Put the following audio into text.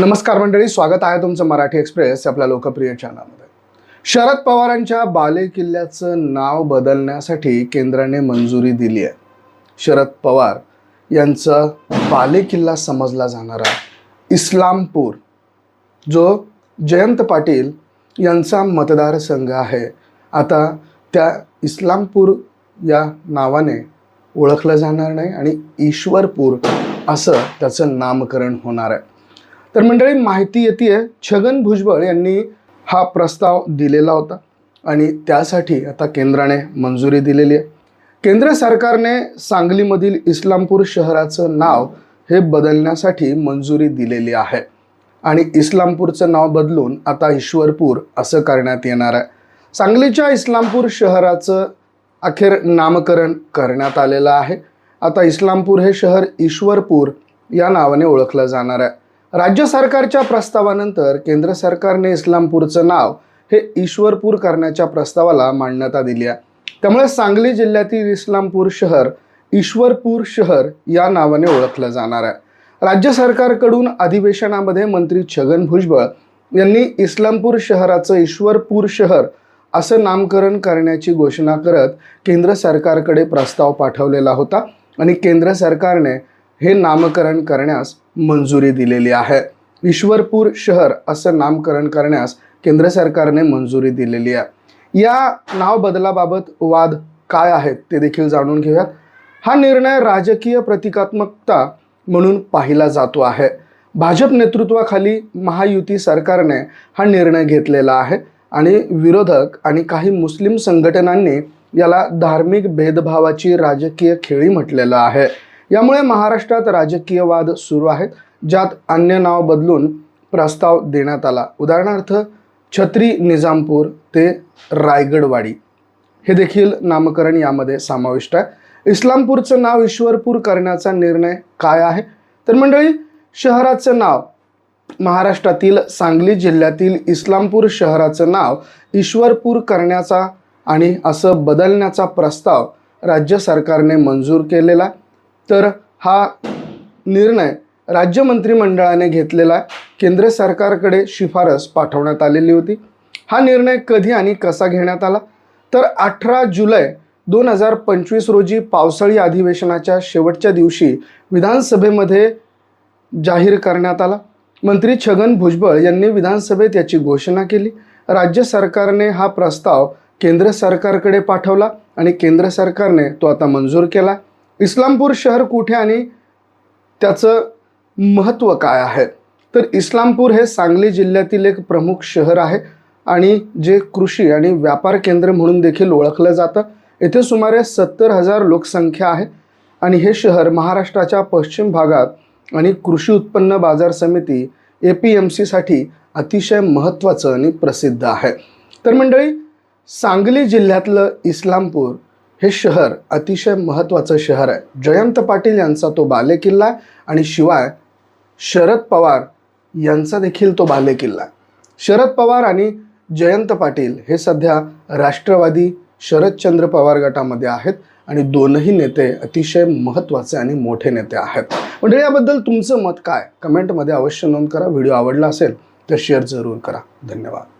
नमस्कार मंडळी स्वागत आहे तुमचं मराठी एक्सप्रेस आपल्या लोकप्रिय चॅनलमध्ये. शरद पवारांच्या बाले किल्ल्याचं नाव बदलण्यासाठी केंद्राने मंजुरी दिली आहे. शरद पवार यांचा बाले किल्ला समजला जाणारा इस्लामपूर जो जयंत पाटील यांचा मतदारसंघ आहे. आता त्या इस्लामपूर या नावाने ओळखलं जाणार नाही आणि ईश्वरपूर असं त्याचं नामकरण होणार आहे. तर मंडळी माहिती येते छगन भुजबळ यांनी हा प्रस्ताव दिलेला होता. आणि त्यासाठी आता केंद्राने मंजुरी दिलेली आहे. केंद्र सरकारने सांगलीमधील इस्लामपूर शहराचं नाव हे बदलण्यासाठी मंजुरी दिलेली आहे. आणि इस्लामपूरचं नाव बदलून आता ईश्वरपूर असं करण्यात येणार आहे. सांगलीच्या इस्लामपूर शहराचं अखेर नामकरण करण्यात आलेलं आहे. आता इस्लामपूर हे शहर ईश्वरपूर या नावाने ओळखलं जाणार आहे. राज्य सरकारच्या प्रस्तावानंतर केंद्र सरकारने इस्लामपूरचं नाव हे ईश्वरपूर करण्याच्या प्रस्तावाला मान्यता दिली आहे. त्यामुळे सांगली जिल्ह्यातील इस्लामपूर शहर ईश्वरपूर शहर या नावाने ओळखलं जाणार आहे. राज्य सरकारकडून अधिवेशनामध्ये मंत्री छगन भुजबळ यांनी इस्लामपूर शहराचं ईश्वरपूर शहर असं नामकरण करण्याची घोषणा करत केंद्र सरकारकडे प्रस्ताव पाठवलेला होता आणि केंद्र सरकारने हे नामकरण करण्यास मंजुरी दिलेली आहे. ईश्वरपूर शहर असं नामकरण करण्यास केंद्र सरकारने मंजुरी दिलेली आहे. या नाव बदलाबाबत वाद काय आहेत ते देखील जाणून घेऊयात. हा निर्णय राजकीय प्रतिकात्मकता म्हणून पाहिला जातो आहे. भाजप नेतृत्वाखाली महायुती सरकारने हा निर्णय घेतलेला आहे आणि विरोधक आणि काही मुस्लिम संघटनांनी याला धार्मिक भेदभावाची राजकीय खेळी म्हटलेलं आहे. यामुळे महाराष्ट्रात राजकीय वाद सुरू आहेत ज्यात अन्य नाव बदलून प्रस्ताव देण्यात आला. उदाहरणार्थ छत्री निजामपूर ते रायगडवाडी. हे देखील नामकरण यामध्ये समाविष्ट आहे. इस्लामपूरचं नाव ईश्वरपूर करण्याचा निर्णय काय आहे? तर मंडळी शहराचं नाव महाराष्ट्रातील सांगली जिल्ह्यातील इस्लामपूर शहराचं नाव ईश्वरपूर करण्याचा आणि असं बदलण्याचा प्रस्ताव राज्य सरकारने मंजूर केलेला आहे. तर हा निर्णय राज्य मंत्रिमंडळाने घेतलेला आहे. केंद्र सरकारकडे शिफारस पाठवण्यात आलेली होती. हा निर्णय कधी आणि कसा घेण्यात आला? तर अठरा जुलै दोन हजार पंचवीस रोजी पावसाळी अधिवेशनाच्या शेवटच्या दिवशी विधानसभेमध्ये जाहीर करण्यात आला. मंत्री छगन भुजबळ यांनी विधानसभेत याची घोषणा केली. राज्य सरकारने हा प्रस्ताव केंद्र सरकारकडे पाठवला आणि केंद्र सरकारने तो आता मंजूर केला. इस्लामपूर शहर कुठे आणि त्याचं महत्त्व काय आहे? तर इस्लामपूर हे सांगली जिल्ह्यातील एक प्रमुख शहर आहे आणि जे कृषी आणि व्यापार केंद्र म्हणून देखील ओळखलं जातं. येथे सुमारे सत्तर हजार लोकसंख्या आहे आणि हे शहर महाराष्ट्राच्या पश्चिम भागात आणि कृषी उत्पन्न बाजार समिती ए पी एम सीसाठी अतिशय महत्त्वाचं आणि प्रसिद्ध आहे. तर मंडळी सांगली जिल्ह्यातलं इस्लामपूर हे शहर अतिशय महत्त्वाचं शहर आहे. जयंत पाटील यांचा तो बालेकिल्ला आहे आणि शिवाय शरद पवार यांचा देखील तो बालेकिल्ला आहे. शरद पवार आणि जयंत पाटील हे सध्या राष्ट्रवादी शरदचंद्र पवार गटामध्ये आहेत आणि दोनही नेते अतिशय महत्त्वाचे आणि मोठे नेते आहेत. म्हणजे याबद्दल तुमचं मत काय? कमेंटमध्ये अवश्य नोंद करा. व्हिडिओ आवडला असेल तर शेअर जरूर करा. धन्यवाद.